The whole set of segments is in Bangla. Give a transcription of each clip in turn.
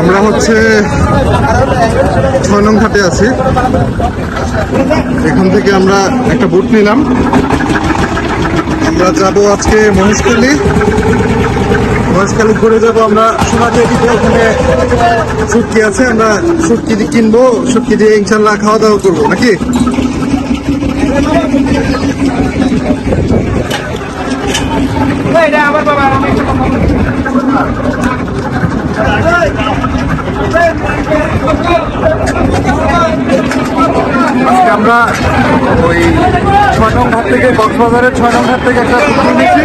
আমরা হচ্ছে ছয় নং ঘাটে আছি। এখান থেকে আমরা একটা বুট নিলাম। আমরা যাব আজকে মহেশখালী। মহেশখালী ঘুরে যাব আমরা। দিকে ওখানে সুটকি আছে, আমরা সুটকি কিনবো, সুটকি দিয়ে ইনশাল্লাহ খাওয়া দাওয়া করব, নাকি? আজকে আমরা ওই ছয় নং ঘাট থেকে, কক্সবাজারের ছয় নং ঘাট থেকে একটা নিচ্ছি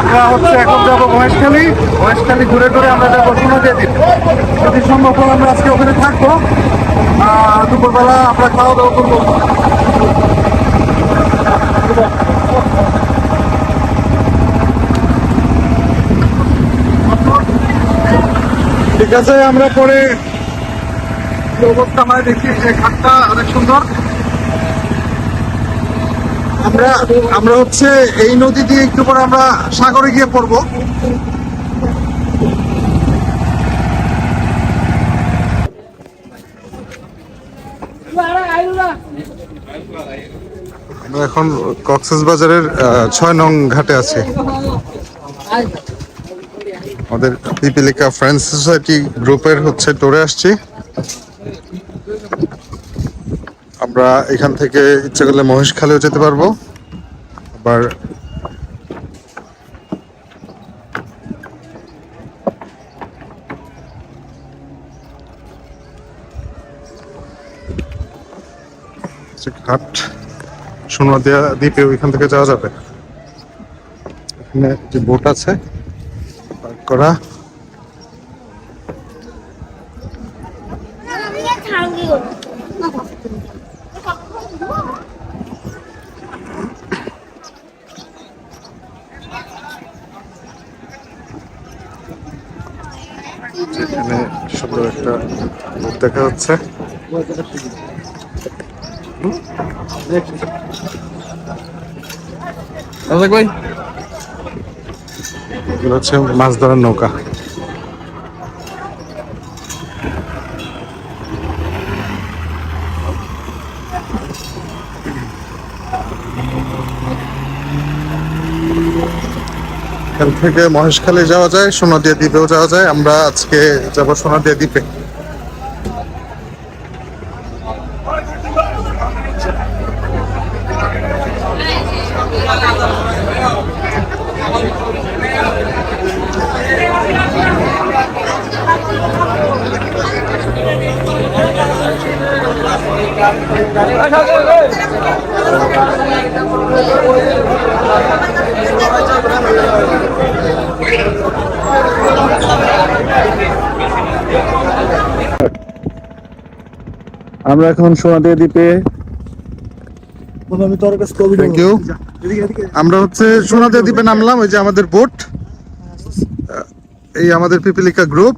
আমরা হচ্ছে এখন যাব মহেশখালী। মহেশখালী ঘুরে ঘুরে আমরা যাব সোনাদিয়া দ্বীপ যদি সম্ভব হয় আমরা আজকে ওখানে থাকব। দুপুরবেলা আমরা খাওয়া দাওয়া করব। ঠিক আছে আমরা পরে অবস্থা হয় দেখি যে ঘাটটা অনেক সুন্দর। আমরা আমরা হচ্ছে এই নদী দিয়ে একটু পরে আমরা সাগরে গিয়ে পড়ব। আমরা এখন কক্সেস বাজারের ছয় নং ঘাটে আছি। আমাদের পিপিলিকা ফ্রেন্ডস সোসাইটি গ্রুপের হচ্ছে টোরে আসছি। আমরা এখান থেকে ইচ্ছে করলে মহেশখালীও যেতে পারব। আবার ঘাট, সোনাদিয়া দ্বীপে ওইখান থেকে যাওয়া যাবে। এখানে যে বোট আছে। করা। এখানে সুন্দর একটা বোট দেখা যাচ্ছে। ভাই এগুলো হচ্ছে মাছ ধরার নৌকা। এখান থেকে মহেশখালী যাওয়া যায়, সোনাদিয়া দ্বীপেও যাওয়া যায়। আমরা আজকে যাব সোনাদিয়া দ্বীপে। আমরা এখন সোনাদিয়া দ্বীপে। আমরা হচ্ছে সোনাদিয়া দ্বীপে নামলাম, ওই যে আমাদের বোট এই আমাদের পিপিলিকা গ্রুপ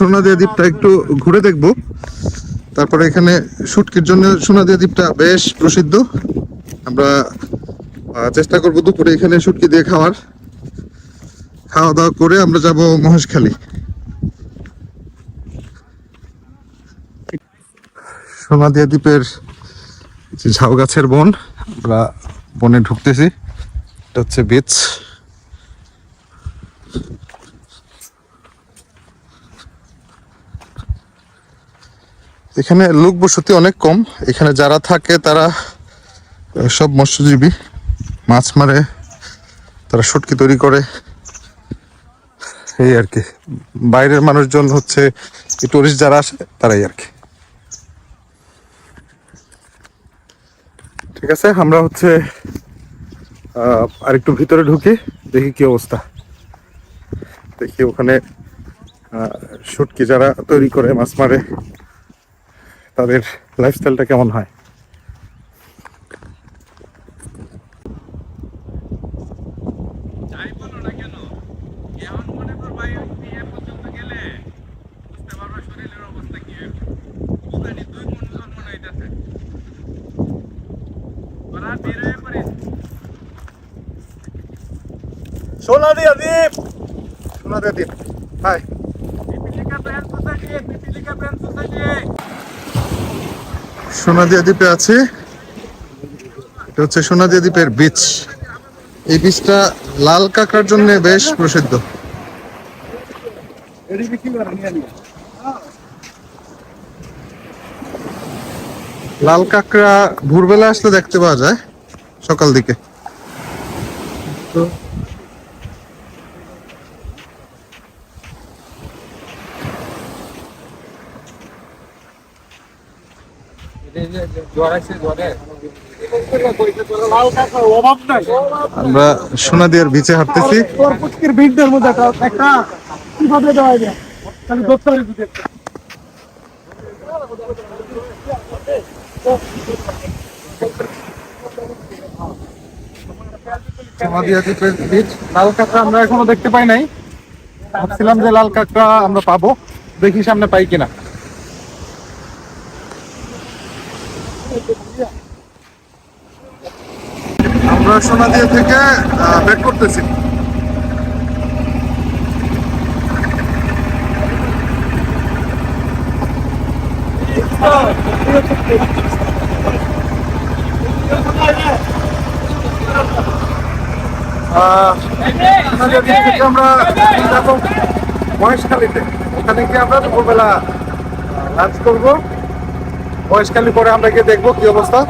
সোনাদিয়া দ্বীপটা একটু ঘুরে দেখব। তারপরে এখানে শুটকির জন্য সোনাদিয়া দ্বীপটা বেশ প্রসিদ্ধ। আমরা চেষ্টা করব দুপুরে এখানে শুটকি দিয়ে খাওয়ার। খাওয়া দাওয়া করে আমরা যাব মহেশখালী। সোনাদিয়া দ্বীপের যে ঝাউ গাছের বন, আমরা বনে ঢুকতেছি। এটা হচ্ছে বিচ। এখানে লোক বসতি অনেক কম। এখানে যারা থাকে তারা সব মৎস্যজীবী। মাছ মারে তারা শুটকি তৈরি করে। এই আর কি। বাইরের মানুষজন হচ্ছে টুরিস্ট যারা আসে তারাই আর কি। ঠিক আছে আমরা হচ্ছে আহ, আরেকটু ভিতরে ঢুকি দেখি কি অবস্থা। দেখি ওখানে শুটকি যারা তৈরি করে মাছ মারে। তাদের লাইফস্টাইলটা কেমন হয়? হাই পিপিলিকা সোসাইটি পিপিলিকা সোসাইটি। সোনাদিয়া দ্বীপে আছে। এটা হচ্ছে সোনাদিয়া দ্বীপের বিচ এই বিচটা লাল কাঁকড়ার জন্য বেশ প্রসিদ্ধ। লাল কাঁকড়া ভোরবেলা আসলে দেখতে পাওয়া যায় সকাল দিকে। তো লাল কাঁকড়ার অভাব নাই আমরা সোনাদিয়ার বিচে হাঁটতেছি। ভিড়দের মধ্যে একটা একটা কীভাবে দেওয়া যায়? তাহলে ধরতে সোনাদিয়া দ্বীপের বিচ লাল কাঁকড়া আমরা এখনও দেখতে পাই নাই। ভাবছিলাম যে লাল কাঁকড়া আমরা পাবো। দেখি সামনে পাই কিনা। আমরা সোনাদিয়া থেকে ব্যাক করতেছি। আমরা যাব গিয়ে আমরা দুপুরবেলা লাঞ্চ করব। মহেশখালী পরে আমরা গিয়ে দেখব কি অবস্থা।